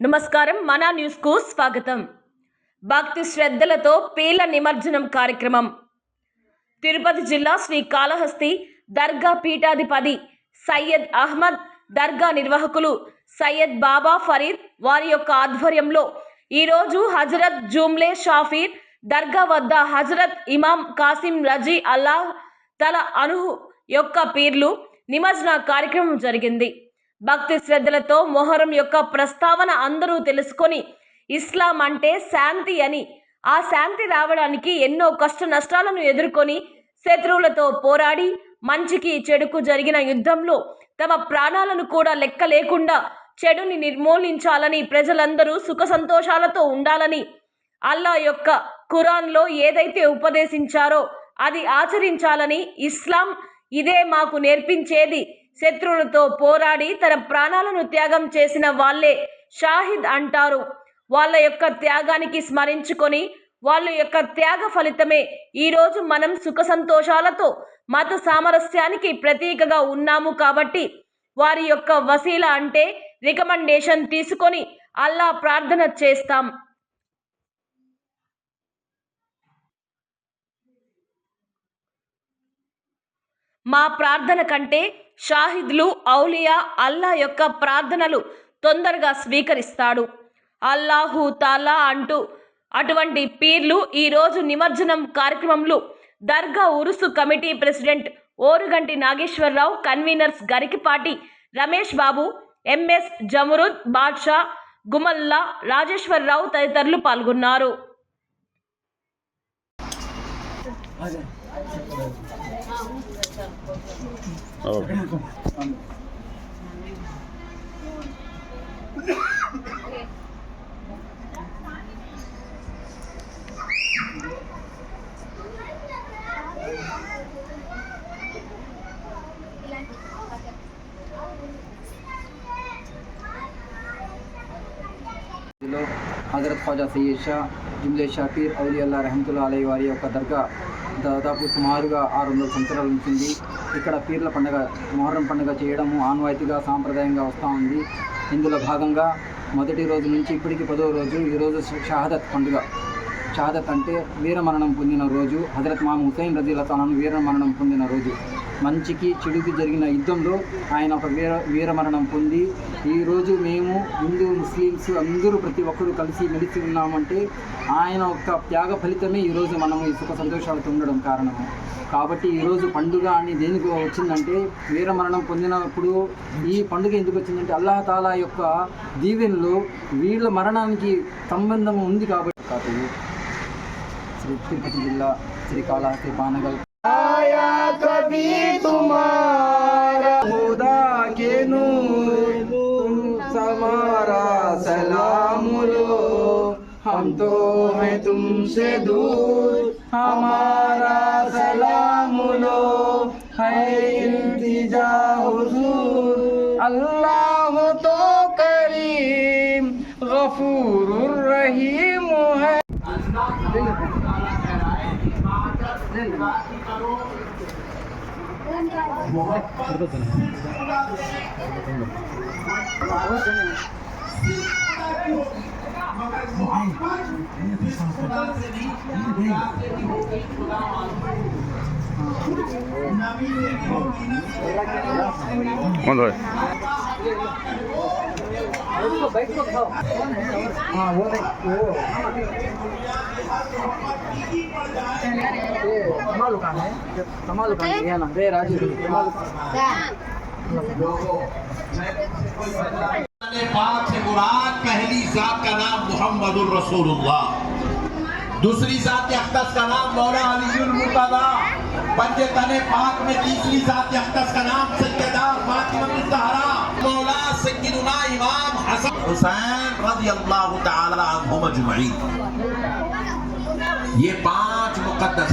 నమస్కారం మన న్యూస్కు స్వాగతం. భక్తి శ్రద్ధలతో పీల నిమజ్జనం కార్యక్రమం. తిరుపతి జిల్లా శ్రీ కాళహస్తి దర్గా పీఠాధిపతి సయ్యద్ అహ్మద్ దర్గా నిర్వాహకులు సయ్యద్ బాబా ఫరీద్ వారి యొక్క ఆధ్వర్యంలో ఈరోజు హజరత్ జూమ్లే షాఫీర్ దర్గా వద్ద హజరత్ ఇమాం కాసిం రజీ అల్లాహ్ తల అనుహు యొక్క పీర్లు నిమజ్జన కార్యక్రమం జరిగింది. భక్తి శ్రద్ధలతో మొహరం యొక్క ప్రస్తావన అందరూ తెలుసుకొని ఇస్లాం అంటే శాంతి అని ఆ శాంతి రావడానికి ఎన్నో కష్ట నష్టాలను ఎదుర్కొని శత్రువులతో పోరాడి మంచికి చెడుకు జరిగిన యుద్ధంలో తమ ప్రాణాలను కూడా లెక్క లేకుండా చెడుని నిర్మూలించాలని ప్రజలందరూ సుఖ సంతోషాలతో ఉండాలని అల్లా యొక్క ఖురాన్లో ఏదైతే ఉపదేశించారో అది ఆచరించాలని ఇస్లాం ఇదే మాకు నేర్పించేది. శత్రువులతో పోరాడి తన ప్రాణాలను త్యాగం చేసిన వాళ్ళే షాహిద్ అంటారు. వాళ్ళ యొక్క త్యాగానికి స్మరించుకొని వాళ్ళ యొక్క త్యాగ ఫలితమే ఈరోజు మనం సుఖ సంతోషాలతో మత సామరస్యానికి ప్రతీకగా ఉన్నాము కాబట్టి వారి యొక్క వసీల అంటే రికమెండేషన్ తీసుకొని అల్లా ప్రార్థన చేస్తాం. మా ప్రార్థన కంటే షాహిద్లు ఔలియా అల్లా యొక్క ప్రార్థనలు తొందరగా స్వీకరిస్తాడు. అల్లాహు తాలా అంటూ అటువంటి పీర్లు ఈరోజు నిమజ్జనం కార్యక్రమంలో దర్గా Urs committee president Oruganti Nageswararao conveners Garikipati Ramesh Babu MS Jamurud Badshah Gumalla Rajeswararao తదితరులు పాల్గొన్నారు. حضرت خواجہ سید شاہ جملے شاکر اولی اللہ رحمۃ اللہ علیہ وآلہ کا درگاہ۔ దాదాపు సుమారుగా ఆరు వందల సంవత్సరాల ఉంటుంది ఇక్కడ పీర్ల పండుగ మొహర్రం పండుగ చేయడము ఆన్వాయితీగా సాంప్రదాయంగా వస్తూ ఉంది. ఇందులో భాగంగా మొదటి రోజు నుంచి ఇప్పటికి పదో రోజు ఈరోజు షహాదత్ పండుగ. షహాదత్ అంటే వీరమరణం పొందిన రోజు. హజరత్ మామ హుసైన్ రజీల వీరమరణం పొందిన రోజు. మంచికి చెడుకి జరిగిన యుద్ధంలో ఆయన ఒక వీర వీరమరణం పొంది ఈరోజు మేము హిందూ ముస్లిమ్స్ అందరూ ప్రతి ఒక్కరూ కలిసి మెలిసి ఉన్నామంటే ఆయన యొక్క త్యాగ ఫలితమే ఈరోజు మనం ఈ సుఖ సంతోషాలతో ఉండడం కారణము కాబట్టి ఈరోజు పండుగ అని దేనికి వచ్చిందంటే వీరమరణం పొందినప్పుడు ఈ పండుగ ఎందుకు వచ్చిందంటే అల్లాహ్ తాలా యొక్క దీవెనలో వీళ్ళ మరణానికి సంబంధం ఉంది కాబట్టి. కాదు శ్రీ తిరుపతి జిల్లా శ్రీకాళహస్తి آیا کبھی تمہارا خدا کے نور؟ ہمارا سلام لو۔ ہم تو ہیں تم سے دور۔ ہمارا سلام لو۔ ہے التجا حضور۔ اللہ تو کریم، غفور الرحیم۔ বন্ধ হয় پہلی ذات کا نام محمد الرسول اللہ دوسری ذات اختص کا نام مولا علی المرتضا بنجے تن پاک میں تیسری ذات اختص کا نام سیدہ فاطمہ الزہرا مولا سیدنا सय्यदुना इमाम हसन हुसैन रज़ी अल्लाह तआला अन्हुम अजमईन ये पांच मुकद्दस